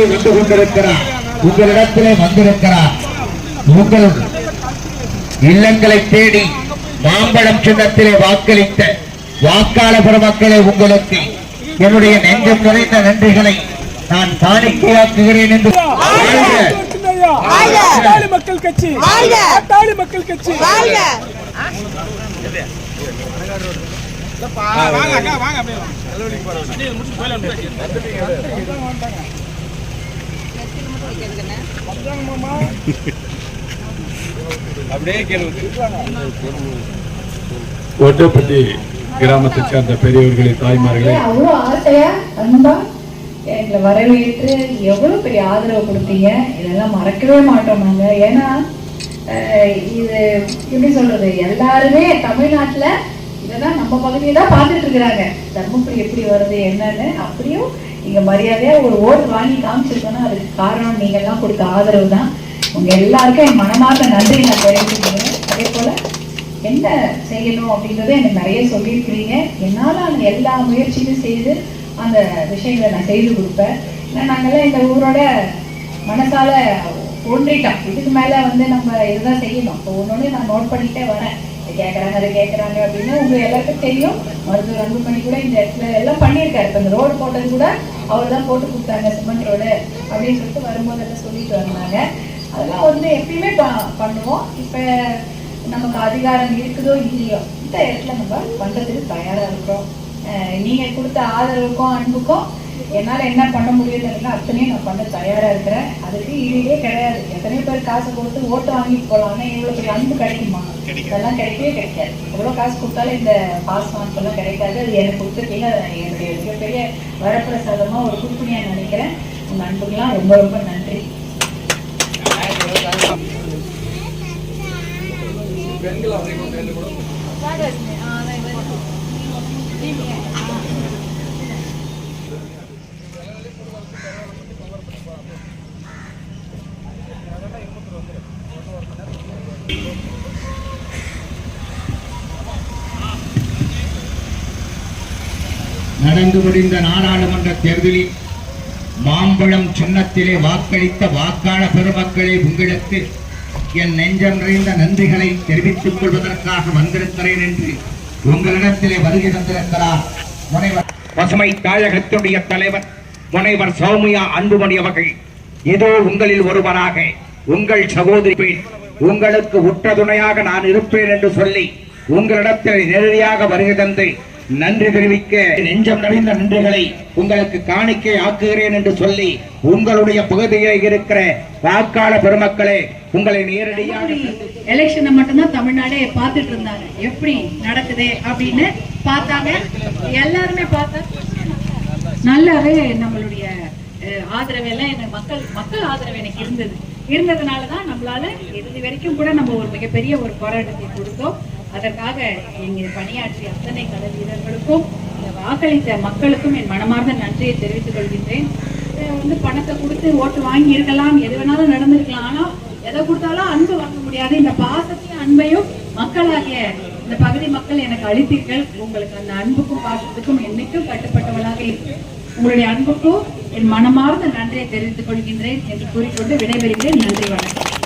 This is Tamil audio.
தாண்டி வந்து கொண்டிருக்கிறார். உங்களிடத்திலே வந்திருக்கிறார். உங்கள் இல்லங்களை தேடி மாம்பழம் சின்னத்திலே வாக்களித்த வாக்காளர் பெருமக்களே உங்களுக்கு என்னுடைய நெஞ்சம் நிறைந்த நன்றிகளை நான் காணிக்கையாக்குகிறேன் என்று வாழ்க. வாழ்க! பாட்டாளி மக்கள் கட்சி. மக்கள் கட்சி. வாழ்க வாங்க அக்கா வாங்க அப்படியே வாங்க. ஒட்டப்பட்டி கிராமத்தை சேர்ந்த பெரியவர்களை தாய்மார்களே. அவ்வளோ ஆசையா அன்பா? எங்களை வரவேற்று எவ்வளவு பெரிய ஆதரவு கொடுத்தீங்க. இதெல்லாம் மறக்கவே மாட்டோம் நாங்க. ஏன்னா அஹ், இது எப்படி சொல்றது? எல்லாருமே தமிழ்நாட்டுல இதெல்லாம் நம்ம பகுதியை தான் பார்த்துட்டு இருக்கிறாங்க. தர்மபுரி எப்படி வருது என்னன்னு அப்படியும் நீங்க மரியாதையா ஒரு ஓட்டு வாங்கி காமிச்சிருக்கோன்னா அதுக்கு காரணம் நீங்க எல்லாம் கொடுத்த ஆதரவு தான். உங்க எல்லாருக்கும் என் மனமார்ந்த நன்றி நான் தெரிவிச்சுக்கிறேன். அதே போல என்ன செய்யணும் அப்படின்றத எனக்கு நிறைய சொல்லியிருக்கிறீங்க. என்னால் அந்த எல்லா முயற்சியும் செய்து அந்த விஷயங்களை நான் செய்து கொடுப்பேன். ஏன்னா நாங்கெல்லாம் இந்த ஊரோட மனசால ஒன்றிட்டோம் இதுக்கு மேல வந்து நம்ம இதுதான் செய்யணும். இப்போ ஒன்று நான் நோட் பண்ணிட்டே வரேன். கேட்குறாங்க அதை கேட்குறாங்க அப்படின்னு உங்க எல்லாருக்கும் தெரியும். மருத்துவர் அன்பு பண்ணி கூட இந்த இடத்துல எல்லாம் பண்ணியிருக்காரு. இப்போ இந்த ரோடு போட்டது கூட அவர் தான் போட்டு கொடுத்தாங்க சிமெண்ட் ரோடு அப்படின்னு சொல்லிட்டு வரும்போது எல்லாம் சொல்லிட்டு வந்தாங்க. அதெல்லாம் வந்து எப்பயுமே பண்ணுவோம். இப்போ நமக்கு அதிகாரம் இருக்குதோ இல்லையோ இந்த இடத்துல நம்ம பண்றதுக்கு தயாரா இருக்கிறோம். அஹ் நீங்க கொடுத்த ஆதரவுக்கும் அன்புக்கும் என்னால என்ன பண்ண முடியுதுன்னா அத்தனையும் நான் பண்ண தயாரா இருக்கிறேன். அதுக்கு ஈடே கிடையாது. எத்தனையோ காசு கொடுத்து ஓட்டு வாங்கிட்டு போலாம். ஆனா இவ்வளவு பெரிய அன்பு கிடைக்குமா? இதெல்லாம் கிடைக்கவே கிடைக்காது. எவ்வளவு காசு கொடுத்தாலும் இந்த பாஸ் எல்லாம் கிடைக்காது. அது எனக்கு கொடுத்துருக்கீங்க என்னுடைய மிகப்பெரிய வரப்பிரசாதமா ஒரு குடுப்பணியா நினைக்கிறேன். உங்க அன்புக்கெல்லாம் ரொம்ப ரொம்ப நன்றி. நடந்து முடிந்த நாடாளுமன்ற தேர்தலில் மாம்பழம் சின்னத்திலே வாக்களித்த வாக்காள பெருமக்களே உங்களுக்கு என் நெஞ்சம் நிறைந்த நன்றிகளை தெரிவித்துக் கொள்வதற்காக வந்திருக்கிறேன் என்று உங்களிடத்திலே வருகை தந்திருக்கிறார் முனைவர். பசுமை தாயகத்துடைய தலைவர் முனைவர் சௌமியா அன்புமணி அவர்கள். இதோ உங்களில் ஒருவராக உங்கள் சகோதரி பெண் உங்களுக்கு உற்ற துணையாக நான் இருப்பேன் என்று சொல்லி உங்களிடத்தில் நேரடியாக வருகை தந்து நன்றி தெரிவிக்க நெஞ்சம் நிறைந்த நன்றிகளை உங்களுக்கு காணிக்கை ஆக்குகிறேன் என்று சொல்லி உங்களுடைய பகுதியில் இருக்கிற வாக்காளர் பெருமக்களே உங்களை நேரடியாக எலெக்ஷனை மட்டும்தான் தமிழ்நாடே பார்த்துட்டு இருந்தாங்க? எப்படி நடக்குது அப்படின்னு பார்த்தாங்க. எல்லாருமே பார்த்தா நல்லாவே நம்மளுடைய அஹ், ஆதரவு எல்லாம் எனக்கு மக்கள் மக்கள் ஆதரவு எனக்கு இருந்தது. இருந்ததுனால தான் நம்மளால இறுதி வரைக்கும் கூட நம்ம ஒரு மிகப்பெரிய ஒரு போராட்டத்தை கொடுத்தோம். அதற்காக இங்கே பணியாற்றிய அத்தனை கல வீரர்களுக்கும் வாக்களித்த மக்களுக்கும் என் மனமார்ந்த நன்றியை தெரிவித்துக் கொள்கின்றேன். வந்து பணத்தை கொடுத்து ஓட்டு வாங்கி இருக்கலாம் எது வேணாலும் நடந்திருக்கலாம். ஆனா எதை கொடுத்தாலும் அன்பு வாங்க முடியாது. இந்த பாசத்தையும் அன்பையும் மக்களாகிய இந்த பகுதி மக்கள் எனக்கு அளித்தீர்கள். உங்களுக்கு அந்த அன்புக்கும் பாசத்துக்கும் என்னைக்கும் கட்டுப்பட்டவளாக இருக்கும் உங்களுடைய அன்புக்கும் என் மனமார்ந்த நன்றியை தெரிவித்துக் கொள்கின்றேன் என்று கூறிக்கொண்டு விடைபெறுகிறேன். நன்றி வணக்கம்.